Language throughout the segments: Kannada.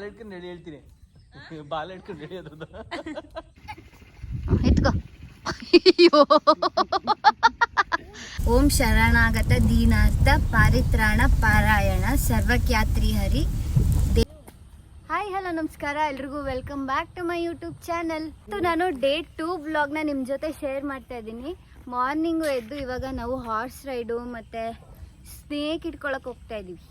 ಬಾಲ್ ಹಿಡ್ಕೊಂಡು ನಡಿ ಹೇಳ್ತೀನಿ. ಬಾಲ್ ಹಿಡ್ಕೊಂಡು ನಡಿ ಅದ್ರದ್ದು. ಓಂ ಶರಣಾಗತ ದೀನಾರ್ಥ ಪಾರಿತ್ರಾಣ ಪಾರಾಯಣ ಸರ್ವಖ್ಯಾತ್ರಿ ಹರಿ. ಹಾಯ್ ಹಲೋ ನಮಸ್ಕಾರ. ಎಲ್ರಿಗೂ welcome back to my YouTube channel ನಾನು ಡೇ ಟೂ ಬ್ಲಾಗ್ನ ನಿಮ್ಮ ಜೊತೆ ಶೇರ್ ಮಾಡ್ತಾ ಇದ್ದೀನಿ. ಮಾರ್ನಿಂಗು ಎದ್ದು ಇವಾಗ ನಾವು ಹಾರ್ಸ್ ರೈಡು ಮತ್ತು ಸ್ನೇಕ್ ಇಟ್ಕೊಳಕ್ಕೆ ಹೋಗ್ತಾ ಇದ್ದೀವಿ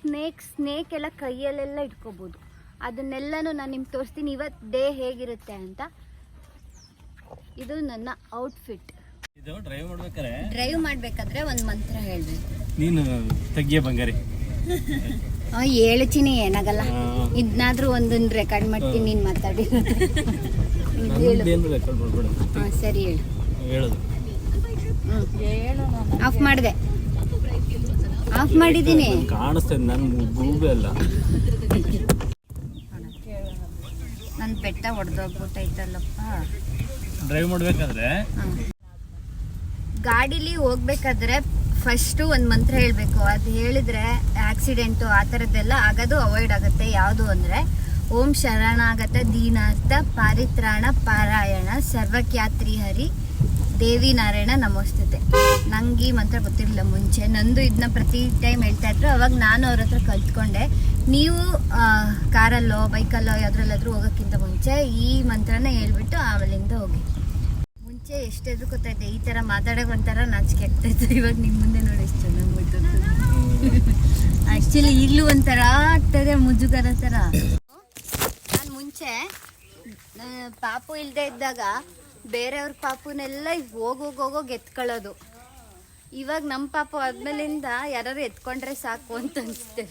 ಸ್ನೇಕ್ ಸ್ನೇಕ್ ಎಲ್ಲ ಕೈಯಲ್ಲೆಲ್ಲ ಇಟ್ಕೋಬೋದು. ಅದನ್ನೆಲ್ಲನೂ ನಾನು ನಿಮ್ಗೆ ತೋರಿಸ್ತೀನಿ. ಇವತ್ತು ಡೇ ಹೇಗಿರುತ್ತೆ ಅಂತ. ಇದು ನನ್ನ ಔಟ್ಫಿಟ್ ಇದು ಡ್ರೈವ್ ಮಾಡ್ಬೇಕಾದ್ರೆ ಡ್ರೈವ್ ಮಾಡಬೇಕಾದ್ರೆ ಒಂದು ಮಂತ್ರ ಹೇಳಬೇಕು. ನೀನು ತೆಗಿಯ ಬಂಗಾರಿ. ಹೇಳ್ತೀನಿ ಏನಾಗಲ್ಲ. ಇದನ್ನಾದ್ರೂ ಒಂದೊಂದು ರೆಕಾರ್ಡ್ ಮಾಡ್ತೀನಿ ನೀನು ಮಾತಾಡಿ ಸರಿ ಹೇಳು. ಆಫ್ ಮಾಡಿದೆ. ಆಫ್ ಮಾಡಿದ್ದೀನಿ. ಕಾಣಿಸ್ತದೆ ನನ್ನ ಗೂಬೆ ಅಲ್ಲ. ನನ್ನ ಬೆಟ್ಟ ಹೊಡೆದೋಗ್ಬಿಟ್ಟೈತಲ್ಲಪ್ಪ ಡ್ರೈವ್ ಮಾಡ್ಬೇಕಾದ್ರೆ? ಗಾಡಿಲಿ ಹೋಗ್ಬೇಕಾದ್ರೆ ಫಸ್ಟು ಒಂದು ಮಂತ್ರ ಹೇಳಬೇಕು. ಅದು ಹೇಳಿದ್ರೆ ಆಕ್ಸಿಡೆಂಟು ಆ ಥರದ್ದೆಲ್ಲ ಆಗೋದು ಅವಾಯ್ಡ್ ಆಗುತ್ತೆ. ಯಾವುದು ಅಂದರೆ ಓಂ ಶರಣಾಗತ ದೀನಾರ್ಥ ಪಾರಿತ್ರಾಣ ಪಾರಾಯಣ ಸರ್ವಖ್ಯಾತ್ರಿ ಹರಿ ದೇವಿ ನಾರಾಯಣ ನಮೋಸ್ತತೆ. ನಂಗೆ ಈ ಮಂತ್ರ ಗೊತ್ತಿರಲಿಲ್ಲ ಮುಂಚೆ. ನಂದು ಇದನ್ನ ಪ್ರತಿ ಟೈಮ್ ಹೇಳ್ತಾ ಇದ್ರು. ಅವಾಗ ನಾನು ಅವ್ರ ಹತ್ರ ಕಲ್ತ್ಕೊಂಡೆ. ನೀವು ಕಾರಲ್ಲೋ, ಬೈಕಲ್ಲೋ ಯಾವ್ದ್ರಲ್ಲಾದ್ರೂ ಹೋಗೋಕ್ಕಿಂತ ಮುಂಚೆ ಈ ಮಂತ್ರನ ಹೇಳ್ಬಿಟ್ಟು ಆಮೇಲಿಂದ ಹೋಗಿ. ಮುಂಚೆ ಎಷ್ಟು ಎದುರ್ಕೋತಾ ಇದ್ದೆ ಈ ಥರ ಮಾತಾಡೋಕೆ ಒಂಥರ ನಾಚಿಕೆ ಆಗ್ತಾ ಇವಾಗ ನಿಮ್ಮ ಮುಂದೆ ನೋಡಿ ಎಷ್ಟು ಚೆನ್ನಾಗಿ ಆ್ಯಕ್ಚುಲಿ ಇಲ್ಲೂ ಒಂಥರ ಆಗ್ತದೆ ಮುಜುಗರ ಥರ ನಾನು ಮುಂಚೆ ಪಾಪು ಇಲ್ಲದೆ ಇದ್ದಾಗ ಬೇರೆಯವ್ರ ಪಾಪುನೆಲ್ಲ ಹೋಗ್ ಹೋಗ್ ಹೋಗೋಗಿ ಎತ್ಕೊಳ್ಳೋದು. ಇವಾಗ ನಮ್ಮ ಪಾಪು ಆದ್ಮೇಲಿಂದ ಯಾರು ಎತ್ಕೊಂಡ್ರೆ ಸಾಕು ಅಂತ ಅನ್ಸುತ್ತೆ.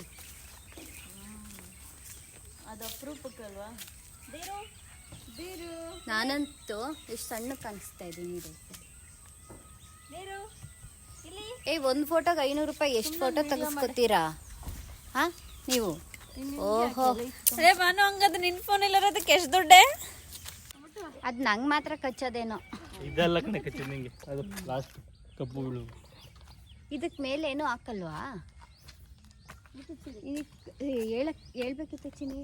ನಾನಂತೂ ಎಷ್ಟು ಸಣ್ಣ ಕಾಣಿಸ್ತಾ ಇದ್ದೀನಿ ಏ ಒಂದ್ ಫೋಟೋಗೆ ಐನೂರು ರೂಪಾಯಿ ಎಷ್ಟು ಫೋಟೋ ತೆಗೆಸ್ಕೊತೀರಾ? ಹಾ ನೀವು? ಓಹೋ. ಅರೆ ಬಾನು ಹಂಗದ್ ನಿನ್ ಫೋನ್ ಇಲ್ಲರೋದಕ್ಕೆ ಎಷ್ಟು ದುಡ್ಡೆ? ಅದು ನಂಗೆ ಮಾತ್ರ ಕಚ್ಚೋದೇನೋ. ಇದೆಲ್ಲ ಕಣೆ ಕಚ್ಚಿ ನಿಂಗೆ. ಅದು ಲಾಸ್ಟ್ ಕಬ್ಬು ಬೀಳು ಇದಕ್ಕೆ ಮೇಲೆ ಏನೂ ಹಾಕಲ್ವಾ? ಇದಕ್ಕೆ ಹೇಳಕ್ ಹೇಳ್ಬೇಕಿತ್ತು ಚಿನ್ನಿ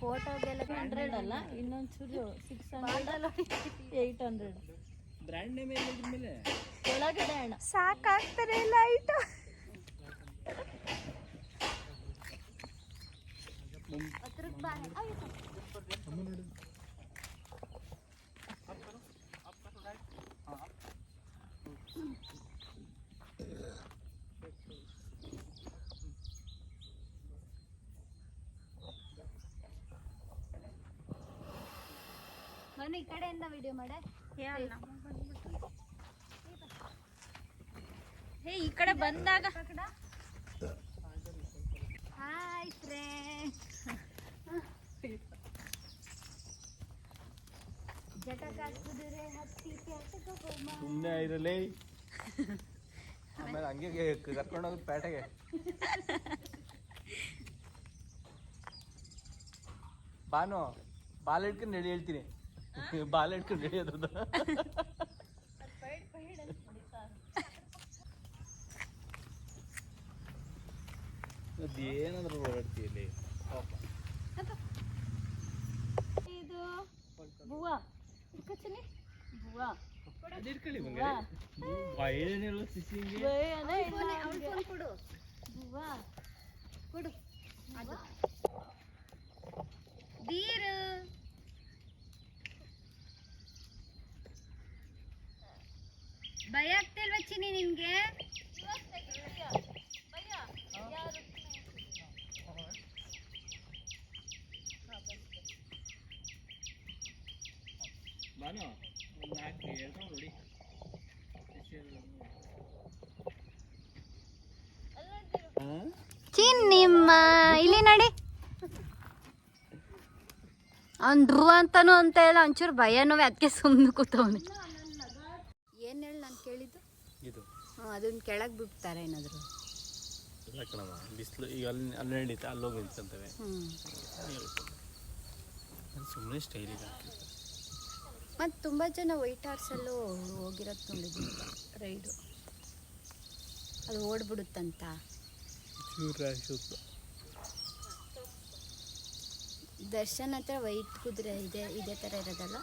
ಫೋಟೋಗೆಲ್ಲ ಹಂಡ್ರೆಡ್ ಅಲ್ಲ ಇನ್ನೊಂಚೂರು six hundred eight hundred brand name ಮೇಲೆ ಒಳಗಡೆ ಅಣ್ಣ. ಸಾಕಾಗ್ತಾರೆ ಲೈಟ್ ನಾನು ಈ ಕಡೆಯಿಂದ ವಿಡಿಯೋ ಮಾಡೆ. ಹೇ ಈ ಕಡೆ ಬಂದಾಗ. ಹಾಯ್ ಫ್ರೆಂಡ್ ಸುಮ್ಮನೆ ಇರಲಿ. ಆಮೇಲೆ ಹಂಗೆ ಕರ್ಕೊಂಡೋಗೋದು ಪೇಟೆಗೆ. ಬಾನು ಬಾಲ್ ಹಿಡ್ಕೊಂಡು ನಡಿ ಹೇಳ್ತೀನಿ. ಬಾಲ್ ಹಿಡ್ಕೊಂಡು ನಡಿ ಅದ್ರದ್ದು ಅದೇನಾದ್ರೂ ಓಡಾಡ್ತೀಯಲ್ಲಿ ಇದು ಬಂಗಾರಿ ಸಿಸಿಂಗೆ. ಅವ್ಳ ಫೋನ್ ಕೊಡು. ಕೊಡು. ಅದು. ದೀರು ಭಯ ಆಗ್ತಿಲ್ವಾ ಚಿನಿ ನಿನ್ಗೆ? ಬಾನು ಒಂದು ನಾಲ್ಕು ಹೇಳ್ಕೊಂಡು ನೋಡಿ ಚಿನ್ನಿಮ್ಮ ಇಲ್ಲಿ ನಡಿ. ಅವ್ನ್ ಧ್ರುವ ಅಂತಾನು ಅಂತ ಹೇಳ ಒಂಚೂರು ಭಯನೂ ಅದಕ್ಕೆ ಸುಮ್ಮನೆ ಕೂತವನು. ಏನ್ ಹೇಳಿ ನಾನು ಕೇಳಿದ್ದು? ಇದು. ಅದನ್ನ ಕೆಳಗೆ ಬಿಡ್ತಾರೆ ಏನಾದ್ರು. ಇಲ್ಲ ಕಣಮ್ಮ ಬಿಸಿಲು ಈಗ ಅಲ್ಲಿ ಅಲ್ಲಿ ನಡೀತಾ ಅಲ್ಲಿ ಹೋಗಿ ನಿಂತ್ಕೊಂತವೆ. ಹ್ಮ್. ಸುಮ್ಮನೆ ಸ್ಟೈಲಿಗೆ ಹಾಕಿದ್ದು ಮತ್ತು ತುಂಬ ಜನ ವೈಟ್ ಹಾರ್ಸಲ್ಲೂ ಹೋಗಿರೋದು ನೋಡಿದ್ದೀನಿ. ರೈಡು. ಅದು ಓಡ್ಬಿಡುತ್ತಂತ? ದರ್ಶನ್ ಹತ್ರ ವೈಟ್ ಕುದುರೆ ಇದೆ ಇದೇ ಥರ ಇರೋದಲ್ಲ?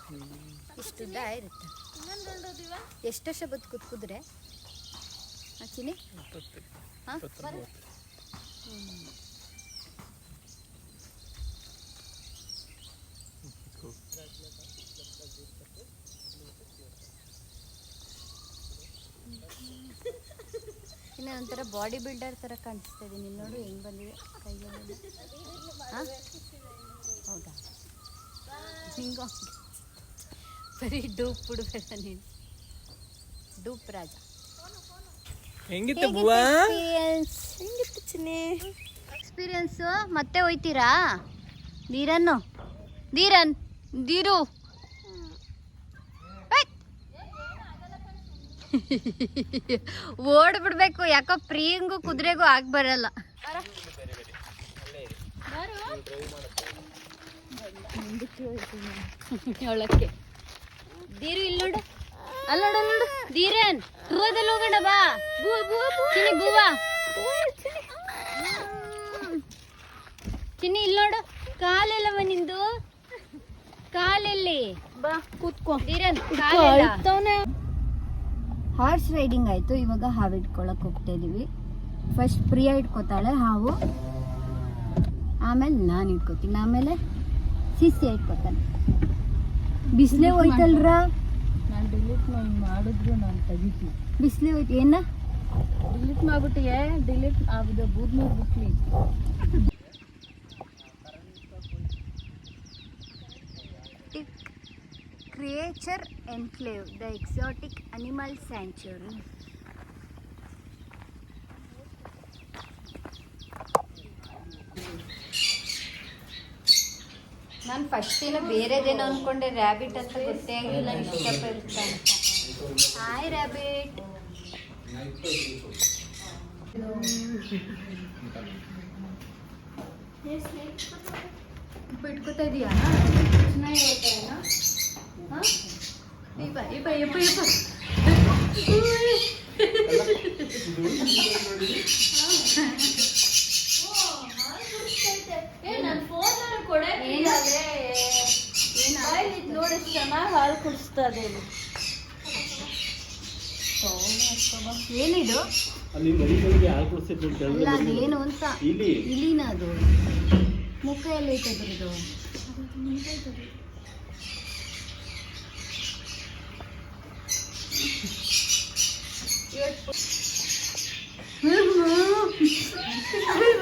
ಇಷ್ಟುದ್ದ ಇರುತ್ತೆ. ಎಷ್ಟು ವರ್ಷ ಬದುಕುದು ಕುದುರೆ. ಹಾಕಿನಿ ಹಾಂ ಒಂಥರ ಬಾಡಿ ಬಿಲ್ಡರ್ ಥರ ಕಾಣಿಸ್ತಾ ಇದೆ. ನೀನು ನೋಡು ಹೆಂಗೆ ಬಂದಿದೆ. ಕೈಯಲ್ಲಿ ಹಾಂ? ಹೌದಾ? ಹಿಂಗೋ ಬರೀ ಡೂಪ್ ಬಿಡ್ಬೇಕ ನೀನು. ಡೂಪ್ ರಾಜ. ಹೆಂಗಿತ್ತು ಹೆಂಗಿತ್ತು ಚಿನ್ನಿ? ಎಕ್ಸ್ಪೀರಿಯನ್ಸು ಮತ್ತೆ ಹೋಯ್ತೀರಾ? ಧೀರನ್ನು. ಧೀರನ್ ಧೀರು. ಓಡ್ಬಿಡ್ಬೇಕು. ಯಾಕೋ ಪ್ರಿಯಂಗೂ ಕುದುರೆಗೂ ಆಗಿ ಬರಲ್ಲ. ಒಳಕ್ಕೆ ದೀರು ಇಲ್ಲಿ ನೋಡು. ಅಲ್ಲ ನೋಡು ಅಲ್ಲ್ ನೋಡು. ದೀರೇನ್ ಹೂವದಲ್ಲಿ ಹೋಗೋಣ ಬಾ. ಚಿನ್ನಿ ಬೂವಾ ಚಿನ್ನಿ ಇಲ್ಲಿ ನೋಡು. ಕಾಲೆಲ್ಲವ ನಿಂದು? ಕಾಲೆಲ್ಲಿ? ಬಾ ಕೂತ್ಕೋ. ದೀರೇನ್ ಅಳ್ತವ್ನೆ. ಹಾರ್ಸ್ ರೈಡಿಂಗ್ ಆಯ್ತು ಇವಾಗ ಹಾವು ಇಟ್ಕೊಳಕ್ ಹೋಗ್ತಾ ಇದೀವಿ. ಫಸ್ಟ್ ಪ್ರಿಯಾ ಇಟ್ಕೋತಾಳೆ ಹಾವು. ಆಮೇಲೆ ನಾನು ಇಟ್ಕೋತೀನಿ ಆಮೇಲೆ ಸಿಸಿ ಇಟ್ಕೋತಾನೆ ಬಿಸಿಲೇ ಹೋಯ್ತಲ್ರ? ನಾನು ಡಿಲೀಟ್ ಮಾಡಿದ್ರು ನಾನು ತೆಗಿತೀನಿ. ಬಿಸಿಲೇ ಹೋಯ್ತು ಏನ? ಡಿಲೀಟ್ ಮಾಡ್ಬಿಟ್ಟಿಗೆ ಡಿಲೀಟ್ ಆಗಿದೆ ಬೂದ್ ಬುಕ್ಲಿ creature enclave the exotic animal sanctuary ನಾನು ಫಸ್ಟ್ ದಿನ ಬೇರೆದೇನೋ ಅನ್ಕೊಂಡೆ ರ್ಯಾಬಿಟ್ ಅಂತ ಗೊತ್ತೇ ಆಗಿಲ್ಲ ಇಷ್ಟಪ್ಪ ಇರುತ್ತೆ ಅಂತ ಹಾಯ್ ರ್ಯಾಬಿಟ್ ಬಿಟ್ಕೋತಾ ಇದೀಯಾ ಚೆನ್ನಾಗಿ ಹೇಳ್ತಾ ಹಾಂ ಇಪ್ಪ ಇಪ್ಪ ಇಪ್ಪ ಇಪ್ಪ ನೋಡಿ ಚೆನ್ನಾಗಿ ಹಾಲು ಕುಡಿಸ್ತದೆ ಏನಿದು? ಅಲ್ಲಿ ಮರಿಗಳಿಗೆ ಹಾಲು ಕುಡಿಸಿದ್ದು ಅಲ್ಲ ಅದೇನು ಅಂತ? ಇಲ್ಲಿ. ಇಲ್ಲಿನ ಅದು ಮುಖ ಎಲ್ಲ ಐತೆ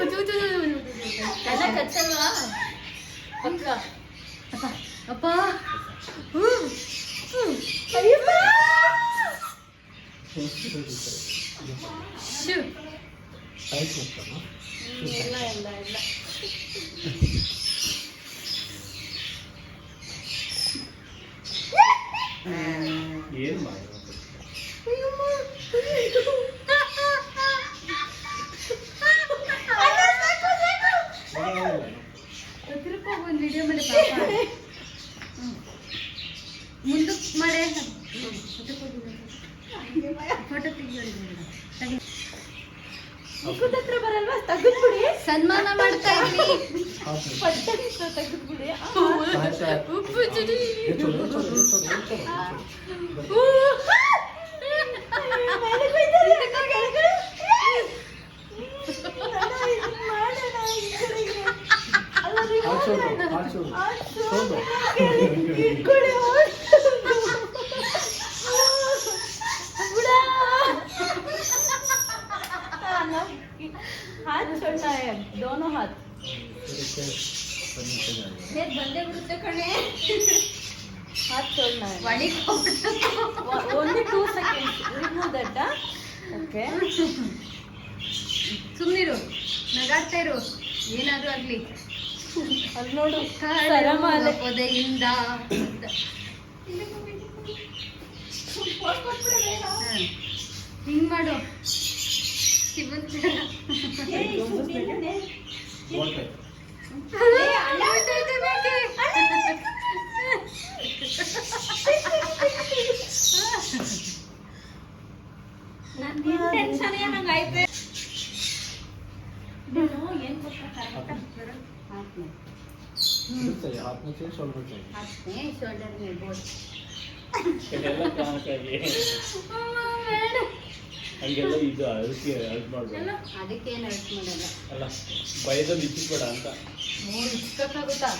ಅದ್ರದ್ದು ಎಲ್ಲ ಕಚ್ಚಲ್ವಾ ಪಕ್ಕ ಅಪ್ಪ ಇಲ್ಲ ಇಲ್ಲ ಇಲ್ಲ ಅದಕ್ಕೆ ಅದು ಅದಕ್ಕೆ ಅದಕ್ಕೇನು ಅರ್ಥ ಮಾಡಲ್ಲ ಅಲ್ಲ ಭಯದಲ್ಲಿ ಇಚ್ಚಿಬೇಡ ಅಂತ. ಮೂರು ಇಸ್ಕೊಕ್ಕಾಗುತ್ತಾ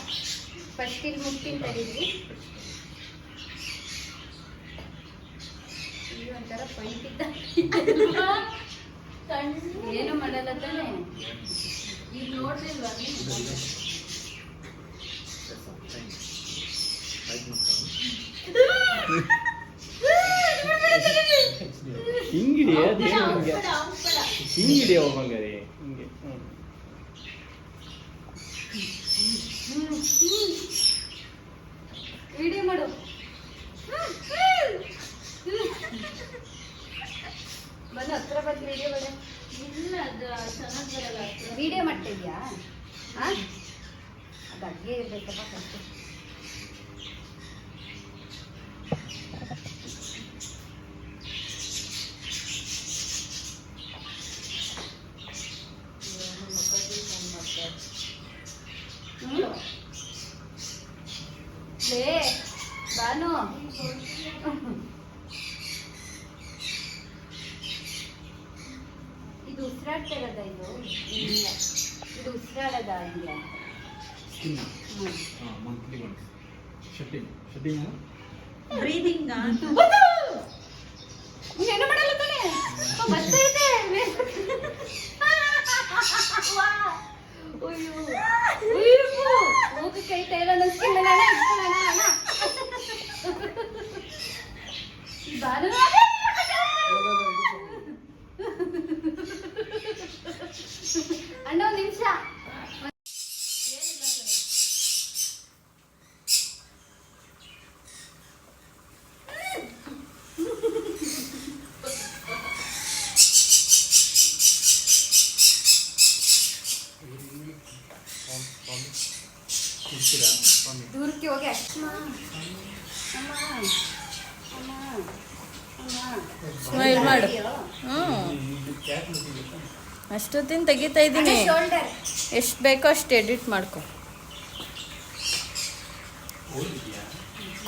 ಫಸ್ಟ್ ಇಲ್ಲಿ ಮುಟ್ಟಿನ ತಡೀರಿ ಇದು ಒಂಥರ ಪೈಪ್ ಇದ್ದ ಏನು ಮಾಡಲ್ಲ ತಾನೆ? ಈಗ ನೋಡ್ರಿಲ್ವಾ ಹಿಂಗಿಡಿ ಅದು ಹಿಂಗೆ. ಹಿಂಗಿಡಿ ಹೋಗಂಗಾರೆ ಹಿಂಗೆ ಹ್ಞೂ ವಿಡಿಯೋ ಮಾಡು ಬಂದು ಹತ್ರ ಬಂದು ವಿಡಿಯೋ ಮಾಡು ಇಲ್ಲ ಅದು ಚೆನ್ನಾಗಿ ಬರಲ್ಲ. ವಿಡಿಯೋ ಮಾಡ್ತಾ ಇದೆಯಾ ಹಾಂ? ಅದು ಅಡುಗೆ ಇರ್ಬೇಕಪ್ಪ ಫಸ್ಟು என்னன்னா ಅಷ್ಟೊತ್ತಿನ ತೆಗಿತಾ ಇದ್ದೀನಿ. ಎಷ್ಟು ಬೇಕೋ ಅಷ್ಟು ಎಡಿಟ್ ಮಾಡ್ಕೊ.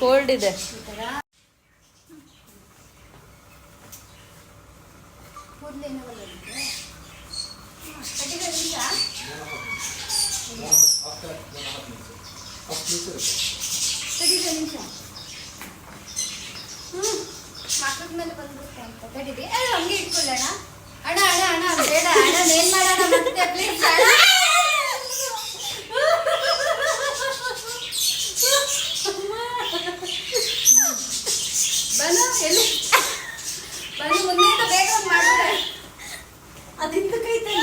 ಕೋಲ್ಡ್ ಇದೆ. ಹ್ಞೂ ಮಕ್ಕಳ ಮೇಲೆ ಬಂದ್ಬಿಡುತ್ತೆ ಅಂತ ತಡೀರಿ. ಅಲ್ಲ ಹಂಗೆ ಇಟ್ಕೊಳ್ಳೋಣ. ಅಣ್ಣ ಅಣ್ಣ ಅಣ್ಣ ಬೇಡ ಅಣ್ಣ ಏನ್ ಮಾಡೋಣ ಮತ್ತೆ ಪ್ಲೀಸ್ ಬನು ಎಲ್ಲಿ? ಬನು ಮುಂದೆ ಬೇಗ ಮಾಡ್ತಾರೆ. ಅದಿಂತ ಅದಿಂದ ಕೈ ಏನು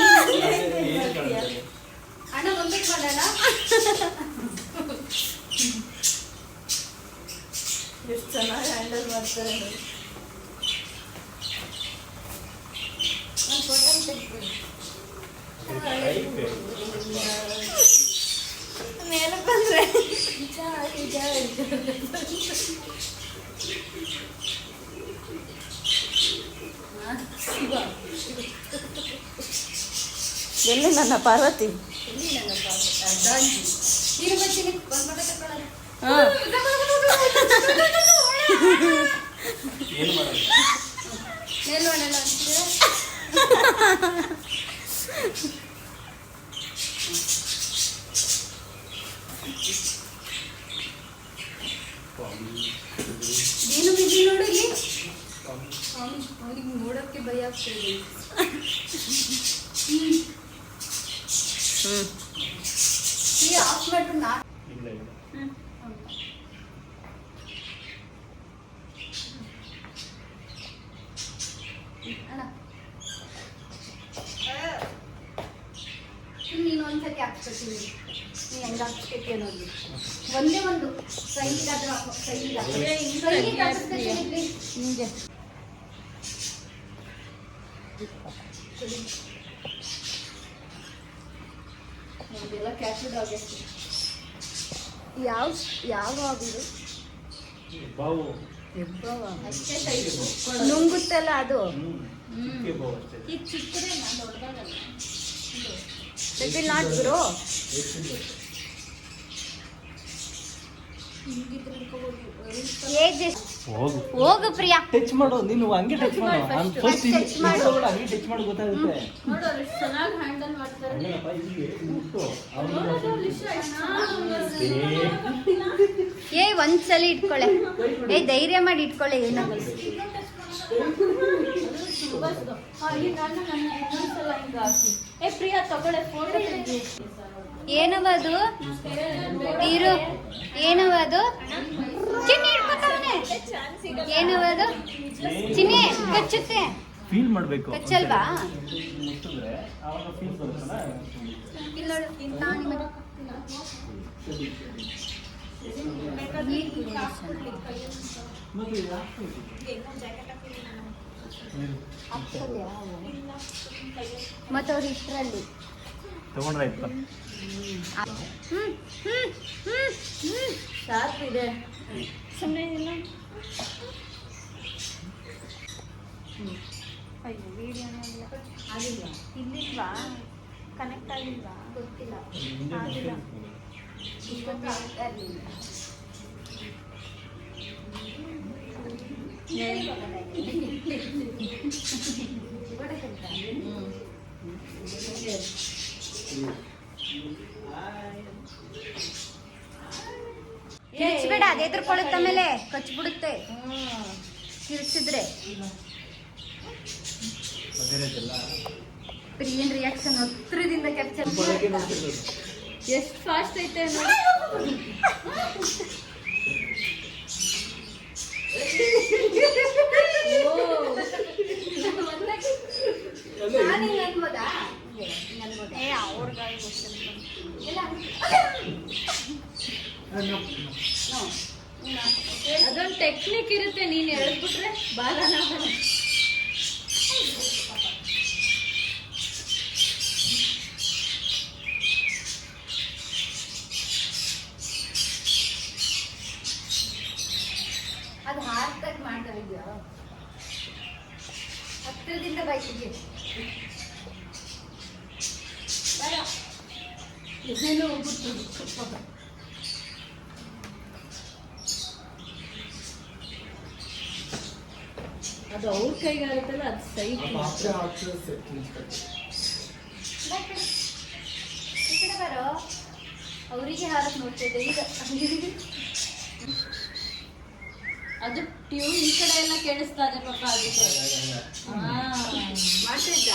ಅಣ್ಣ ಮುಂದಕ್ಕೆ ಮಾಡೋಣ. ಎಷ್ಟು ಚೆನ್ನಾಗಿ ಹ್ಯಾಂಡಲ್ ಮಾಡ್ತಾರೆ ನೋಡಿ. ಒಂದು ಫೋಟೋ ತೆಗ್ದ್ಬಿಡಿ ಮೇಲೆ ಬಂದ್ರೆ ಜಾರಿ ಜಾರಿ ಎಲ್ಲಿ ನನ್ನ ಪಾರ್ವತಿ ಎಲ್ಲಿ ನನ್ನ ಪಾಪು? ಅರ್ಧಾಂಗಿ. ನೀರು ಬರ್ತೀನಿ ಒಂದು ಫೋಟೋ ತಗೊಳ್ಳೋಣ ಹಾ ಏನು ಮಾಡೋದು ಮೇಲ್ ಮಾಡೋಣ ಅಂತೀರಾ? ನೀನು ಬಿದ್ದು ನೋಡು ಇಲ್ಲಿ. ಅವನಿಗೆ ನೋಡೋಕ್ಕೆ ಭಯ ಆಗ್ತದೆ ಹ್ಮ್. ಈ ಆಫ್ ಮಾಡ್ಬಿಟ್ಟು ನಾ ಇಲ್ಲ ಇಲ್ಲ ಅಣ್ಣ ನೀನು ಒಂದ್ಸತಿ ಹಾಕ್ಸ್ಕೊತೀನಿ ನೀ ಹೆಂಗ ಹಾಕ್ಸ್ಕೊತೀಯ ನೋಡಿ ಒಂದೇ ಒಂದು ಸೈನಿಕ ಅಥವಾ ಕೈಗೆ ಹಾಕೋ. ನಿಮಗೆ. ಇದೆಲ್ಲ ಕ್ಯಾಶು ಆಗೈತೆ ಯಾವ ಯಾವ ಆಗಿದು ಬಾವು. ಅಷ್ಟೇ ಸೈಜು ನುಂಗುತ್ತಲ್ಲ ಅದು? ಚಿಕ್ಕದೇ ದೊಡ್ಡದಾಗಲ್ಲ ಬ್ರೋ will ಹೋಗು ಹೋಗು ಪ್ರಿಯಾ. ಟಚ್ ಮಾಡು ನೀನು ಹಂಗೆ ಟಚ್ ಮಾಡು. ನಾನು ಫಸ್ಟ್ ಮಾಡು. ಹಂಗೆ ಟಚ್ ಮಾಡು ಗೊತ್ತಾಗುತ್ತೆ. ನೋಡು ಅವ್ರು ಎಷ್ಟು ಚೆನ್ನಾಗಿ ಹ್ಯಾಂಡಲ್ ಮಾಡ್ತಾರೆ. ಏ. ಒಂದ್ಸಲಿ ಇಟ್ಕೊಳ್ಳೆ ಏ ಧೈರ್ಯ ಮಾಡಿ ಇಟ್ಕೊಳ್ಳೆ ಏನಾಗಲ್ಲ ಪ್ರಿಯಾ ತಗೊಳ್ಳೆ ಫೋಟೋ ಏನವದು? ಇರು. ಏನವದು? ಚಿನ್ನಿ ಹಿಡ್ಕೊತಾವನೆ. ಏನವದು? ಚಿನ್ನಿ ಕಚ್ಚುತ್ತೆ. ಫೀಲ್ ಮಾಡಬೇಕು. ಕಚ್ಚಲ್ವಾ? ಮತ್ತೆ ಅವ್ರು ಇಷ್ಟರಲ್ಲಿ ತಗೊಂಡ್ರಾಯ್ತು ಹ್ಮ್ ಹ್ಮ್ ಹ್ಮ್ ಹ್ಮ್ ಶಾರ್ಪ್ ಇದೆ ಸುಮ್ಮನೆ ಇಲ್ಲ ಅಯ್ಯೋ ವಿಡಿಯೋನೇ ಇಲ್ಲ ಆಗಿಲ್ವಾ ಇಲ್ಲಿಲ್ವಾ ಕನೆಕ್ಟ್ ಆಗಿಲ್ವಾ ಗೊತ್ತಿಲ್ಲ ಆಗಿಲ್ಲ ಇಷ್ಟೊತ್ತು ಆಗ್ತಾ ಇರ್ಲಿಲ್ಲ. ಕಿರ್ಚ್ಬೇಡ ಅದೇ ಎದುರ್ಕೊಳ್ಳುತ್ತೆ ಆಮೇಲೆ. ಕಚ್ಬಿಡುತ್ತೆ. ಕಿರ್ಚಿದ್ರೆ. ಪ್ರಿಯನ್ ರಿಯಾಕ್ಷನ್ ಹತ್ರದಿಂದ ಕ್ಯಾಪ್ಚರ್ ಎಷ್ಟು ಫಾಸ್ಟ್ ಐತೆ ನಾನು ಅನ್ಬೋದಾ? ಹಿಂಗ್ ಅನ್ಬೋದಾ? ಏ ಅವ್ರ ಗಾಳಿ ಇಲ್ಲ. No. ಅದೊಂದು ಟೆಕ್ನಿಕ್ ಇರುತ್ತೆ ನೀನ್ ಎಳ್ದ್ಬಿಟ್ರೆ ಬಾಲನ ಅದು ಹಾರ್ತಾಗ ಮಾಡ್ತಾ ಇದೆಯಾ ಹತ್ತಿರದಿಂದ ಬೈಕಿಗೆ ಇದನ್ನು ಹೋಗ್ಬಿಟ್ಟು ಅದು ಅವ್ರ ಕೈಗಾಗುತ್ತಲ್ಲ ಅದು ಸೈಟ್ ಈ ಕಡೆ ಬರೋ ಅವರಿಗೆ ಹಾರಕ್ ನೋಡ್ತಿದ್ದೆ ಈಗ ಅದು ಟ್ಯೂನ್ ಈ ಕಡೆ ಎಲ್ಲ ಕೇಳಿಸ್ತಾ ಇದೆ ಪಾಪ ಅದಕ್ಕೆ. ಹಾ. ಮಾಡ್ತಿದ್ದ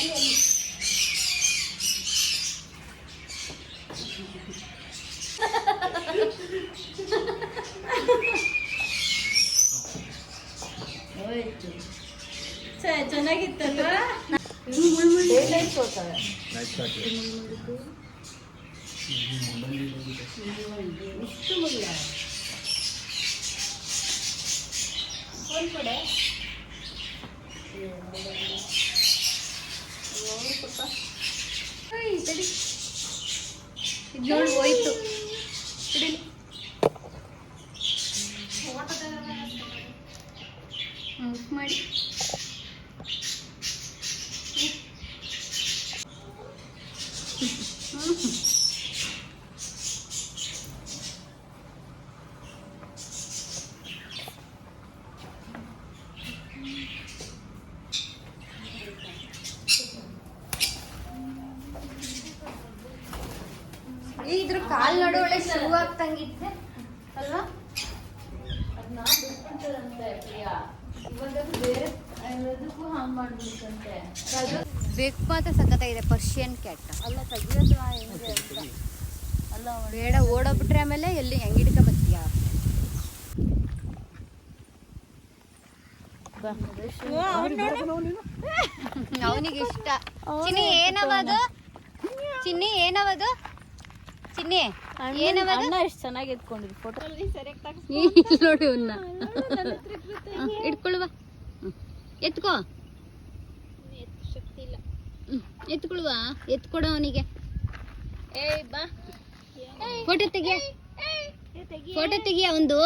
ಅಲ್ಲಿ ಅಲ್ಲಿ ಹೋಯ್ತು ಛೆ, ಚೆನ್ನಾಗಿತ್ತಲ್ವಾ ಇಷ್ಟು ಮುಲ್ಲ ಫೋನ್ ಕೊಡೆ ಏಯ್, ತಡಿ. ಇದ್ ನೋಡಿ ಹೋಯ್ತು ಹಿಡೀಲಿ. ಹ್ಮ್, ಮಾಡಿ ಏ, ಇದ್ರ ಕಾಲ್ ನಡುವಳೆ ಶೂ ಆಗ್ತಂಗಿತ್ತೆ ಅಲ್ವಾ ಅದನ್ನ ಬಿಟ್ಬಿಡ್ತಾರಂತೆ ಪ್ರಿಯಾ ಇವಾಗ ಬೇರೆ ಎಲ್ಲದಕ್ಕೂ ಹಾಂಗ್ ಮಾಡ್ಬಿಡ್ತಂತೆ ಬೇಕು ಮಾತ್ರ ಸಖತ್ತಾಗಿದೆ ಪರ್ಷಿಯನ್ ಕ್ಯಾಟ್ ಅಲ್ಲ ತೆಗಿಯೋದು ಹೆಂಗೆ ಅಂತ ಅಲ್ಲ ಬೇಡ ಓಡೋಗ್ಬಿಟ್ರೆ ಆಮೇಲೆ ಎಲ್ಲಿ ಹೆಂಗ್ ಹಿಡ್ಕ ಬತ್ತೀಯ ಅವನಿಗೆ ಇಷ್ಟ. ಚಿನ್ನಿ ಏನವದು? ಚಿನ್ನಿ ಏನವದು? ಚಿನ್ನಿ ಏನವದು? ಅಣ್ಣ ಎಷ್ಟು ಚೆನ್ನಾಗಿ ಎತ್ಕೊಂಡಿದ್ರು ಫೋಟೋ ನೋಡಿ ಅವನ್ನ ಇಟ್ಕೊಳ್ವಾ ಎತ್ಕೋ. ಶಕ್ತಿ ಇಲ್ಲ. ಹ್ಮ್, ಎತ್ಕೊಳ್ವಾ ಎತ್ಕೊಡು ಅವನಿಗೆ. ಫೋಟೋ ತೆಗಿಯ. ಫೋಟೋ ತೆಗಿಯ. ಒಂದು.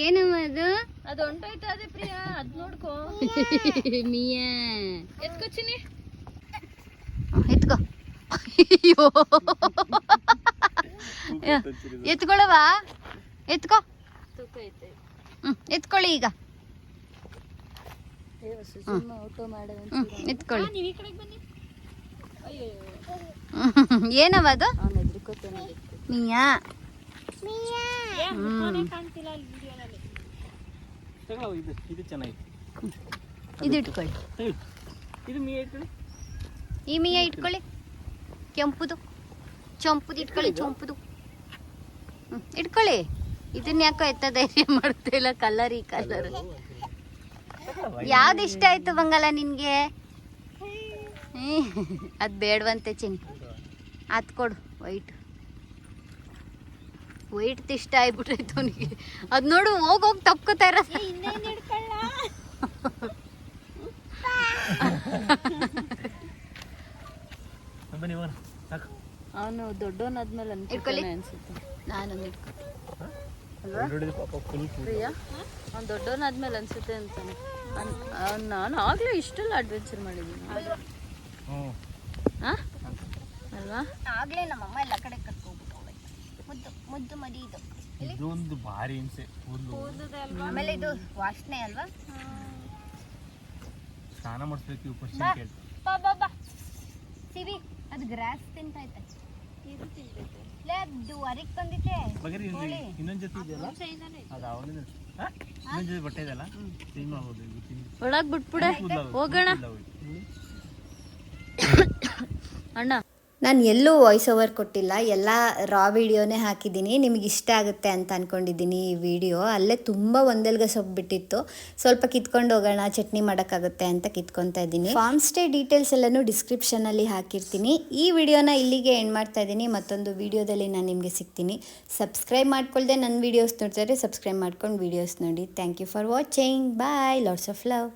ಏನವದು? ಅದು ಅದು ಹೊಂಟೋಯ್ತಾ ಅದೇ ಪ್ರಿಯಾ ಅದ್ ನೋಡ್ಕೋ. ಮಿಯಾ. ಎತ್ಕೊಚಿನಿ ಎತ್ಕೋ. ಅಯ್ಯೋ. ಎತ್ಕೊಳ್ಳವಾ? ಎತ್ಕೋ. ಹ್ಮ್ ಎತ್ಕೊಳ್ಳಿ ಈಗ. ಹ್ಮ್. ಎತ್ಕೊಳ್ಳಿ. ಏನವ ಅದು? ಮಿಯಾ. ವಿಡಿಯೋದಲ್ಲಿ ತಗೊಳ್ಳೋ ಇದು ಇದು ಚೆನ್ನಾಗಿತ್ತು ಇದು ಇಟ್ಕೊಳ್ಳಿ. ತಗೊಳ್ಳಿ. ಇದು. ಮೀ ಇಟ್ಕೊಳ್ಳಿ. ಈ ಮಿಯಾ ಇಟ್ಕೊಳ್ಳಿ. ಕೆಂಪುದು. ಚಂಪುದು ಇಟ್ಕೊಳ್ಳಿ ಚಂಪುದು. ಹ್ಮ್, ಇಟ್ಕೊಳ್ಳಿ. ಇದನ್ನ ಯಾಕೋ ಎತ್ತ ಧೈರ್ಯ ಮಾಡ್ತಾ ಇಲ್ಲ ಕಲರ್ ಈ ಕಲರ್ ಯಾವ್ದು ಇಷ್ಟ ಆಯ್ತು ಬಂಗಲ್ಲ ನಿನ್ಗೆ? ಅದು ಬೇಡವಂತೆ ಚಿನ್ ಅದ್ ಕೊಡು ವೈಟ್ ವೈಟ್ ಇಷ್ಟ ಆಗ್ಬಿಟ್ಟೈತೆ ಅವನಿಗೆ. ಅದ್ ನೋಡು ಹೋಗೋಗಿ ಹೋಗಿ ತಪ್ಕೋತಾ ಇರ ಅವನು ದೊಡ್ಡವನಾದ್ಮೇಲೆ. ಅನ್ಸುತ್ತೆ. ನಾನು ಅವ್ನು ದೊಡ್ಡವನಾದ್ಮೇಲೆ ಅನ್ಸುತ್ತೆ ಅಂತ ನಾನು ಆಗ್ಲೇ ಇಷ್ಟೆಲ್ಲ ಅಡ್ವೆಂಚರ್ ಮಾಡಿದ್ದೀನಿ. ಅಲ್ವಾ? ಆಗ್ಲೇ ನಮ್ಮಮ್ಮ ಎಲ್ಲ ಕಡೆ ಮುದ್ದು ಮುದ್ದು ಮದಿ ಇದು. ಇದೊಂದು ಭಾರಿ ಹಿಂಸೆ. ಕೂದಲು. ಆಮೇಲೆ ಇದು ವಾಸನೆ ಅಲ್ವಾ? ಸ್ನಾನ ಮಾಡಿಸ್ಬೇಕು ಇವು. ಕ್ವಶನ್ ಕೇಳ್ತಾ ಬಾ ಬಾ ಬಾ. ಸಿವಿ ಅದು ಗ್ರಾಸ್ ತಿಂತೈತೆ ಲೇ ಅದು ಬಂದಿತ್ತೆ ಬಗರಿ ಇನ್ನೊಂದು ಜೊತೆ ಇದೆಯಲ್ಲ? ಅದು ಅವನಿಂದ ಇನ್ನೊಂದು ಜೊತೆ ಬಟ್ಟೆ ಇದೆಯಲ್ಲ? ಚೇಂಜ್ ಮಾಡ್ಬೋದು ಇದು ತಿಂದು ಒಳಗ್ ಬಿಟ್ಬಿಡೆ. ಹೋಗೋಣ. ಅಣ್ಣ. ನಾನು ಎಲ್ಲೂ ವಾಯ್ಸ್ ಓವರ್ ಕೊಟ್ಟಿಲ್ಲ. ಎಲ್ಲ ರಾ ವಿಡಿಯೋನೇ ಹಾಕಿದ್ದೀನಿ. ನಿಮಗೆ ಇಷ್ಟ ಆಗುತ್ತೆ ಅಂತ ಅಂದ್ಕೊಂಡಿದ್ದೀನಿ ಈ ವಿಡಿಯೋ ಅಲ್ಲೇ ತುಂಬ ಒಂದೆಲ್ಗ ಸೊಪ್ಪು ಬಿಟ್ಟಿತ್ತು. ಸ್ವಲ್ಪ ಕಿತ್ಕೊಂಡು ಹೋಗೋಣ, ಚಟ್ನಿ ಮಾಡೋಕ್ಕಾಗುತ್ತೆ ಅಂತ ಕಿತ್ಕೊತಾ ಇದ್ದೀನಿ. ಫಾರ್ಮ್ ಸ್ಟೇ ಡೀಟೇಲ್ಸ್ ಎಲ್ಲನೂ ಡಿಸ್ಕ್ರಿಪ್ಷನಲ್ಲಿ ಹಾಕಿರ್ತೀನಿ. ಈ ವಿಡಿಯೋನ ಇಲ್ಲಿಗೆ ಎಂಡ್ ಮಾಡ್ತಾ ಇದ್ದೀನಿ. ಮತ್ತೊಂದು ವಿಡಿಯೋದಲ್ಲಿ ನಾನು ನಿಮಗೆ ಸಿಗ್ತೀನಿ. ಸಬ್ಸ್ಕ್ರೈಬ್ ಮಾಡ್ಕೊಳ್ಳದೆ ನನ್ನ ವಿಡಿಯೋಸ್ ನೋಡ್ತಾರೆ ಸಬ್ಸ್ಕ್ರೈಬ್ ಮಾಡ್ಕೊಂಡು ವೀಡಿಯೋಸ್ ನೋಡಿ. Thank you for watching bye lots of love